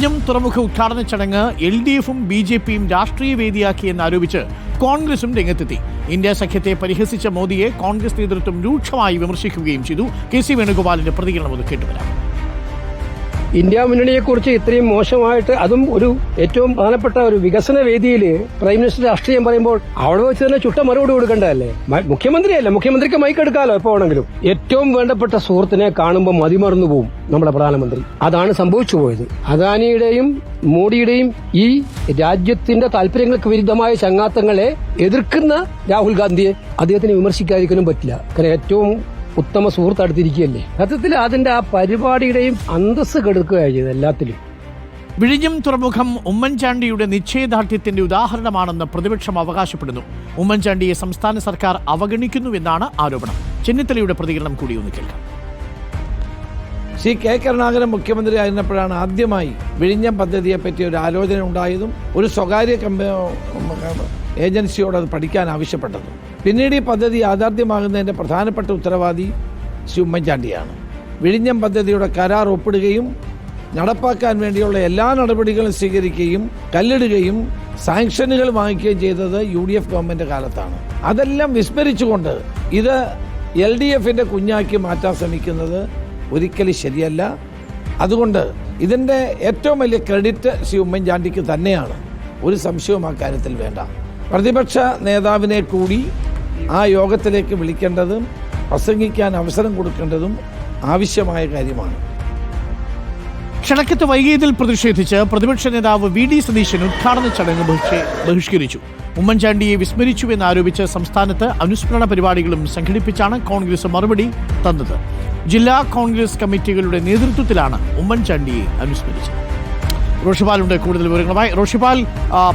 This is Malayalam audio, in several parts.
വിഴിഞ്ഞം തുറമുഖ ഉദ്ഘാടന ചടങ്ങ് എൽ ഡി എഫും ബി ജെ പിയും രാഷ്ട്രീയ വേദിയാക്കിയെന്നാരോപിച്ച് കോൺഗ്രസും രംഗത്തെത്തി. ഇന്ത്യ സഖ്യത്തെ പരിഹസിച്ച മോദിയെ കോൺഗ്രസ് നേതൃത്വം രൂക്ഷമായി വിമർശിക്കുകയും ചെയ്തു. കെ സി വേണുഗോപാലിന്റെ പ്രതികരണം അത് കേട്ടുവരാം. ഇന്ത്യ മുന്നണിയെക്കുറിച്ച് ഇത്രയും മോശമായിട്ട് അതും ഒരു ഏറ്റവും പ്രധാനപ്പെട്ട ഒരു വികസന വേദിയിൽ പ്രൈം മിനിസ്റ്റർ രാഷ്ട്രീയം പറയുമ്പോൾ അവിടെ വെച്ച് തന്നെ ചുട്ട മറുപടി കൊടുക്കേണ്ടതല്ലേ? മുഖ്യമന്ത്രിയല്ല? മുഖ്യമന്ത്രിക്ക് മൈക്ക് എടുക്കാലോ എപ്പോ വേണമെങ്കിലും. ഏറ്റവും വേണ്ടപ്പെട്ട സുഹൃത്തിനെ കാണുമ്പോൾ മതിമറന്നു പോവും നമ്മുടെ പ്രധാനമന്ത്രി. അതാണ് സംഭവിച്ചു പോയത്. അദാനിയുടെയും മോഡിയുടെയും ഈ രാജ്യത്തിന്റെ താല്പര്യങ്ങൾക്ക് വിരുദ്ധമായ ചങ്ങാത്തങ്ങളെ എതിർക്കുന്ന രാഹുൽ ഗാന്ധിയെ അദ്ദേഹത്തിന് വിമർശിക്കാതിരിക്കാനും പറ്റില്ല. കാരണം ഏറ്റവും ഉത്തമ സുഹൃത്ത് അടുത്തിരിക്കുകയല്ലേ സത്യത്തിൽ അതിന്റെ ആ പരിപാടിയുടെയും അന്തസ് കെടുക്കുകയാണ് ചെയ്തത് എല്ലാത്തിലും. വിഴിഞ്ഞം തുറമുഖം ഉമ്മൻചാണ്ടിയുടെ നിശ്ചയദാർഢ്യത്തിന്റെ ഉദാഹരണമാണെന്ന് പ്രതിപക്ഷം അവകാശപ്പെടുന്നു. ഉമ്മൻചാണ്ടിയെ സംസ്ഥാന സർക്കാർ അവഗണിക്കുന്നുവെന്നാണ് ആരോപണം. ചെന്നിത്തലയുടെ പ്രതികരണം കൂടി ഒന്ന് കേൾക്കാം. ശ്രീ കെ കരുണാകരൻ മുഖ്യമന്ത്രി ആയിരുന്നപ്പോഴാണ് ആദ്യമായി വിഴിഞ്ഞം പദ്ധതിയെപ്പറ്റി ഒരു ആലോചന ഉണ്ടായതും ഒരു സ്വകാര്യ കമ്പ ഏജൻസിയോട് അത് പഠിക്കാൻ ആവശ്യപ്പെട്ടതും. പിന്നീട് ഈ പദ്ധതി യാഥാർത്ഥ്യമാകുന്നതിന്റെ പ്രധാനപ്പെട്ട ഉത്തരവാദി ശ്രീ ഉമ്മൻചാണ്ടിയാണ്. വിഴിഞ്ഞം പദ്ധതിയുടെ കരാർ ഒപ്പിടുകയും നടപ്പാക്കാൻ വേണ്ടിയുള്ള എല്ലാ നടപടികളും സ്വീകരിക്കുകയും കല്ലിടുകയും സാങ്ഷനുകൾ വാങ്ങിക്കുകയും ചെയ്തത് യു ഡി എഫ് ഗവൺമെന്റ് കാലത്താണ്. അതെല്ലാം വിസ്മരിച്ചുകൊണ്ട് ഇത് എൽ ഡി എഫിന്റെ കുഞ്ഞാക്കി മാറ്റാൻ ശ്രമിക്കുന്നത് ഒരിക്കലും ശരിയല്ല. അതുകൊണ്ട് ഇതിന്റെ ഏറ്റവും വലിയ ക്രെഡിറ്റ് ശ്രീ ഉമ്മൻചാണ്ടിക്ക് തന്നെയാണ്. ഒരു സംശയവും ആ കാര്യത്തിൽ വേണ്ട. പ്രതിപക്ഷ നേതാവിനെ കൂടി ആ യോഗത്തിലേക്ക് വിളിക്കേണ്ടതും പ്രസംഗിക്കാൻ അവസരം കൊടുക്കേണ്ടതും ആവശ്യമായ കാര്യമാണ്. ക്ഷണക്കത്ത് വൈകിയതിൽ പ്രതിഷേധിച്ച് പ്രതിപക്ഷ നേതാവ് വി ഡി സതീശൻ ഉദ്ഘാടന ചടങ്ങ് ബഹിഷ്ക- ബഹിഷ്കരിച്ചു. ഉമ്മൻചാണ്ടിയെ വിസ്മരിച്ചുവെന്നാരോപിച്ച് സംസ്ഥാനത്ത് അനുസ്മരണ പരിപാടികളും സംഘടിപ്പിച്ചാണ് കോൺഗ്രസ് മറുപടി തന്നത്. ജില്ലാ കോൺഗ്രസ് കമ്മിറ്റികളുടെ നേതൃത്വത്തിലാണ് ഉമ്മൻചാണ്ടിയെ അനുസ്മരിച്ചത്. റോഷിപാലുണ്ട് കൂടുതൽ വിവരങ്ങളുമായി. റോഷിപാൽ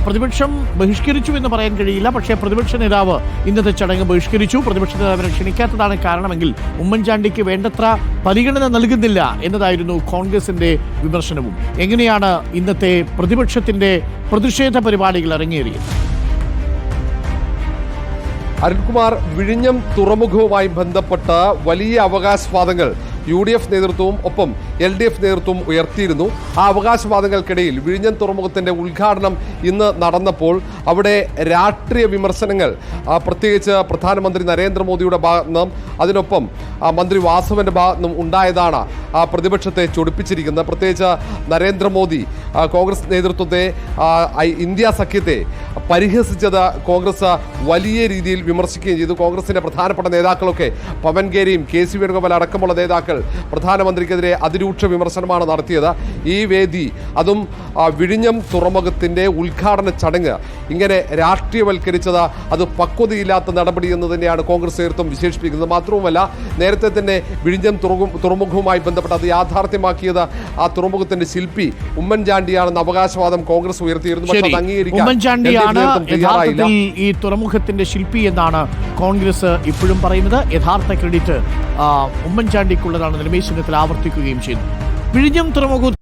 പ്രതിപക്ഷം ബഹിഷ്കരിച്ചു എന്ന് പറയാൻ കഴിയില്ല. പക്ഷേ പ്രതിപക്ഷ നേതാവ് ഇന്നത്തെ ചടങ്ങ് ബഹിഷ്കരിച്ചു. പ്രതിപക്ഷ നേതാവിനെ ക്ഷണിക്കാത്തതാണ് കാരണമെങ്കിൽ ഉമ്മൻചാണ്ടിക്ക് വേണ്ടത്ര പരിഗണന നൽകുന്നില്ല എന്നതായിരുന്നു കോൺഗ്രസിന്റെ വിമർശനവും. എങ്ങനെയാണ് ഇന്നത്തെ പ്രതിപക്ഷത്തിന്റെ പ്രതിഷേധ പരിപാടികൾ അരങ്ങേറിയത്? അരുൺകുമാർ വിഴിഞ്ഞം തുറമുഖവുമായി ബന്ധപ്പെട്ട വലിയ അവകാശവാദങ്ങൾ യു ഡി എഫ് നേതൃത്വവും ഒപ്പം എൽ ഡി എഫ് നേതൃത്വവും ഉയർത്തിയിരുന്നു. ആ അവകാശവാദങ്ങൾക്കിടയിൽ വിഴിഞ്ഞൻ തുറമുഖത്തിന്റെ ഉദ്ഘാടനം ഇന്ന് നടന്നപ്പോൾ അവിടെ രാഷ്ട്രീയ വിമർശനങ്ങൾ പ്രത്യേകിച്ച് പ്രധാനമന്ത്രി നരേന്ദ്രമോദിയുടെ ഭാഗത്തുനിന്നും അതിനൊപ്പം മന്ത്രി വാസവന്റെ ഭാഗത്തുനിന്നും ഉണ്ടായതാണ്. പ്രതിപക്ഷത്തെ ചൊടിപ്പിച്ചിരിക്കുന്നത് പ്രത്യേകിച്ച് നരേന്ദ്രമോദി ആ, കോൺഗ്രസ് നേതൃത്വത്തെ ഇന്ത്യ സഖ്യത്തെ പരിഹസിച്ചത് കോൺഗ്രസ് വലിയ രീതിയിൽ വിമർശിക്കുകയും ചെയ്തു. കോൺഗ്രസിന്റെ പ്രധാനപ്പെട്ട നേതാക്കളൊക്കെ പവൻ ഗേരിയും കെ സി വേണുഗോപാൽ അടക്കമുള്ള നേതാക്കൾ പ്രധാനമന്ത്രിക്കെതിരെ അതിരൂക്ഷ വിമർശനമാണ് നടത്തിയത്. ഈ വേദി അതും വിഴിഞ്ഞം തുറമുഖത്തിന്റെ ഉദ്ഘാടന ചടങ്ങ് ഇങ്ങനെ രാഷ്ട്രീയവൽക്കരിച്ചത് അത് പക്വതയില്ലാത്ത നടപടി എന്ന് തന്നെയാണ് കോൺഗ്രസ് നേതൃത്വം വിശേഷിപ്പിക്കുന്നത്. മാത്രവുമല്ല നേരത്തെ തന്നെ വിഴിഞ്ഞം തുറമുഖവുമായി ബന്ധപ്പെട്ട് അത് യാഥാർത്ഥ്യമാക്കിയത് ആ തുറമുഖത്തിന്റെ ശില്പി ഉമ്മൻചാണ്ടിയാണെന്ന അവകാശവാദം കോൺഗ്രസ് ഉയർത്തിയിരുന്നു. പക്ഷേ അത് അംഗീകരിക്കാൻ ഈ തുറമുഖത്തിന്റെ ശില്പി എന്നാണ് കോൺഗ്രസ് ഇപ്പോഴും പറയുന്നത്. യഥാർത്ഥ ക്രെഡിറ്റ് ഉമ്മൻചാണ്ടിക്കുള്ളതാണ്. രമേശ് ചെന്നിത്തല ആവർത്തിക്കുകയും ചെയ്തു വിഴിഞ്ഞം തുറമുഖ